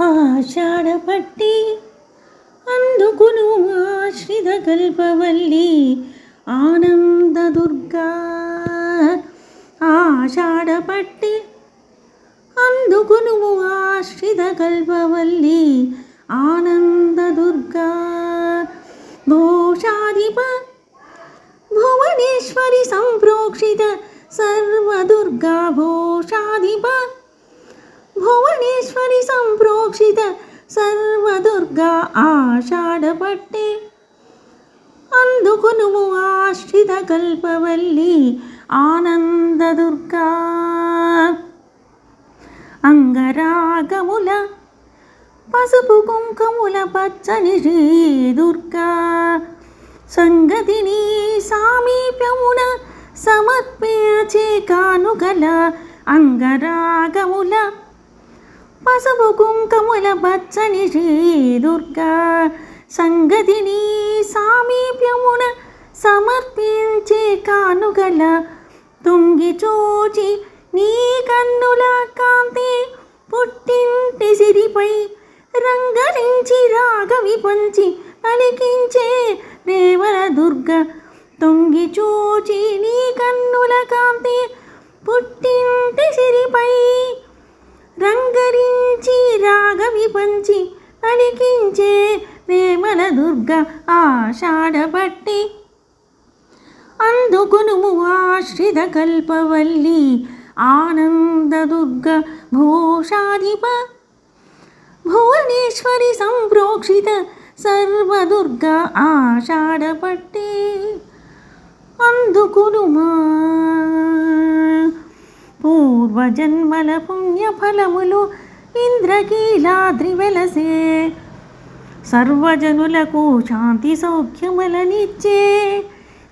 ఆషాఢపట్టి అందుకును ఆశ్రిత కల్పవల్లి ఆనంద దుర్గా ఆషాఢపట్టి అందుకును ఆశ్రిత కల్పవల్లి ఆనంద దుర్గా భూషాధిప భువనేశ్వరి సంప్రోక్షిత సర్వదుర్గా. భూషాధిప భువనేశ్వరి సంప్రోక్షిత సర్వదుర్గా ఆషాఢపట్టే. అందుకు నువ్వు ఆశ్రిత కల్పవల్లి ఆనందదుర్గా. అంగరాగముల పసుపు కుంకముల పచ్చని శ్రీ దుర్గా. సంగతిని సామీప్యమున సమర్పించే కానుగల అంగరాగముల పసుపు కుంకముల పచ్చని శ్రీ దుర్గా సంగతిని సామీప్యమున సమర్పించే కానుగల తుంగి చూచి నీ కన్నుల కాంతి పుట్టింటి సిరిపై రంగరించి రాగవి పంచి పలికించే రేవల దుర్గ తొంగి చూచి నీ కన్నుల కాంతి పుట్టింటి సిరిపై రాగవి పంచి పలికించే వేమన దుర్గ ఆషాఢపట్టి. అందుకునుము ఆశ్రిత కల్పవల్లి ఆనంద దుర్గ భూషాధిప. భువనేశ్వరి సంప్రోక్షిత సర్వదుర్గ ఆషాఢపట్టి. అందుకునుమా పూర్వజన్మల పుణ్యఫలములు ఇంద్రకీలాద్రి వెలసే సర్వజనులకు శాంతి సౌఖ్యములనిచ్చే.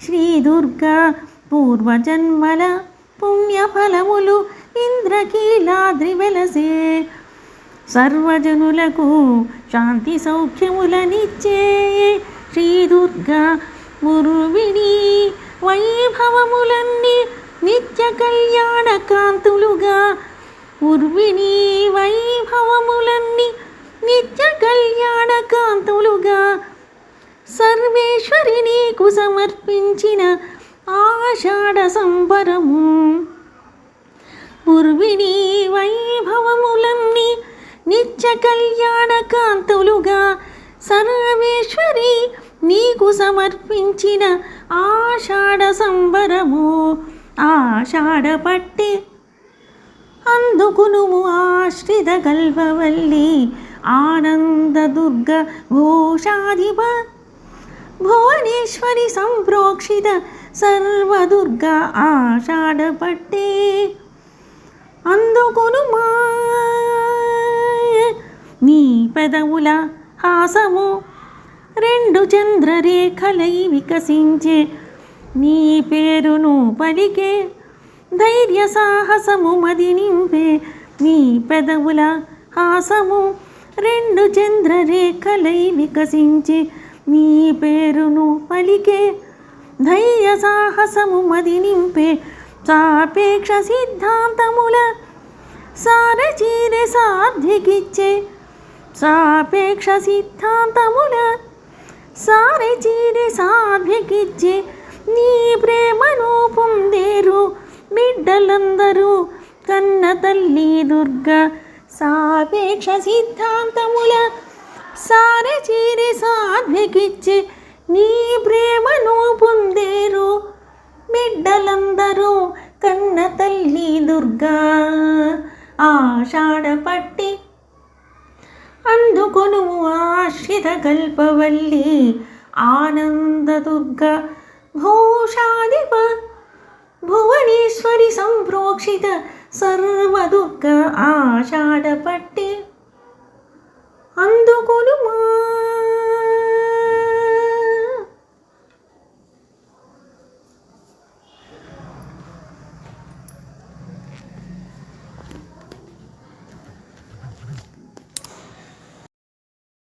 శ్రీ దుర్గా పూర్వజన్మల పుణ్యఫలములు ఇంద్రకీలాద్రి వెలసే సర్వజనులకు శాంతి సౌఖ్యములనిచ్చే. శ్రీ దుర్గా గురువిణి వైభవములన్నీ నిత్య కళ్యాణ కాంతులుగా ఉర్విణి వైభవములన్నీ నిత్య కళ్యాణ కాంతులుగా. సర్వేశ్వరి నీకు సమర్పించిన ఆషాఢ సంబరము. ఉర్విని వైభవములన్నీ నిత్య కళ్యాణ కాంతులుగా. సర్వేశ్వరి నీకు సమర్పించిన ఆషాఢ సంబరము. ఆషాఢ పట్టే అందుకునుము ఆశ్రిత కల్పవల్లి ఆనంద దుర్గ ఘోషాధిప. భువనేశ్వరి సంప్రోక్షిత సర్వదుర్గ ఆషాఢపట్టే. అందుకునుమా నీ పెదవుల హాసము రెండు చంద్రరేఖలై వికసించే నీ పేరును పలికే ధైర్య సాహసము మది నింపే నీ పెదవుల హాసము రెండు చంద్రరేఖలై వికసించి నీ పేరును పలికే ధైర్య సాహసము మది నింపే సాపేక్ష సిద్ధాంతముల సారచీర సాధ్యకిచ్చే సాపేక్ష సిద్ధాంతముల సారచీర సాధ్యకిచ్చే నీ ప్రేమను పిల్లలందరూ కన్న తల్లి దుర్గ సాపేక్ష సిద్ధాంతముల సారచీరి సాధ్వికిచ్చి నీ ప్రేమను పొందేరు బిడ్డలందరూ కన్న తల్లి దుర్గా ఆషాఢ పట్టి ఆశ్రిత కల్పవల్లి ఆనందదుర్గ భూషాధిప భువనేశ్వరి సంప్రోక్షిత సర్వదుఃఖ ఆషాఢపట్టి